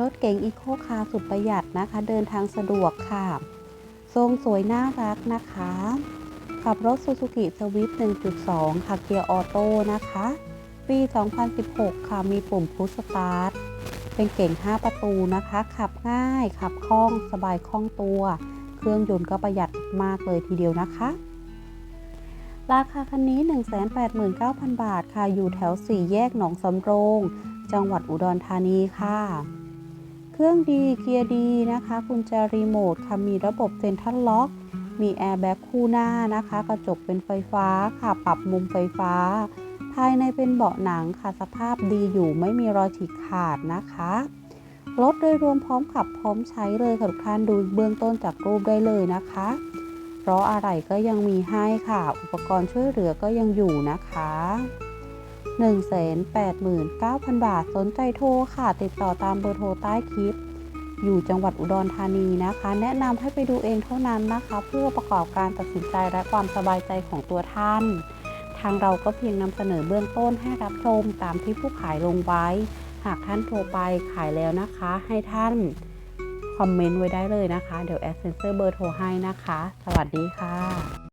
รถเก๋งอีโคคาร์สุดประหยัดนะคะ เดินทางสะดวกค่ะ ทรงสวยน่ารักนะคะ ขับรถ Suzuki Swift 1.2 ค่ะเกียร์ออโต้นะคะ ปี 2016 ค่ะ มีปุ่มพุชสตาร์ท เป็นเก่ง 5 ประตูนะคะ ขับง่าย ขับคล่อง สบายคล่องตัว เครื่องยนต์ก็ประหยัดมากเลยทีเดียวนะคะราคาคันนี้ 189,000 บาทค่ะ อยู่แถว 4 แยกหนองสำโรง จังหวัดอุดรธานีค่ะ เครื่องดีเกียร์ดีนะคะกุญแจรีโมทค่ะมีระบบเซ็นทรัลล็อกมีแอร์แบ็กคู่หน้านะคะ กระจกเป็นไฟฟ้าค่ะปรับมุมไฟฟ้า ภายในเป็นเบาะหนังค่ะสภาพดีอยู่ไม่มีรอยฉีกขาดนะคะรถโดยรวมพร้อมขับพร้อมใช้เลยค่ะทุกท่านดูเบื้องต้นจากรูปได้เลยนะคะเพราะอะไรก็ยังมีให้ค่ะ อุปกรณ์ช่วยเหลือก็ยังอยู่นะคะ 189,000 บาท สนใจโทรค่ะ ติดต่อตามเบอร์โทรใต้คลิป อยู่จังหวัดอุดรธานีนะคะ แนะนำให้ไปดูเองเท่านั้นนะคะ เพื่อประกอบการตัดสินใจและความสบายใจของตัวท่าน ทางเราก็เพียงนำเสนอเบื้องต้นให้รับชมตามที่ผู้ขายลงไว้ หากท่านโทรไปขายแล้วนะคะ ให้ท่านคอมเมนต์ไว้ได้เลยนะคะ เดี๋ยวแอดเซนเซอร์เบอร์โทรให้นะคะ สวัสดีค่ะ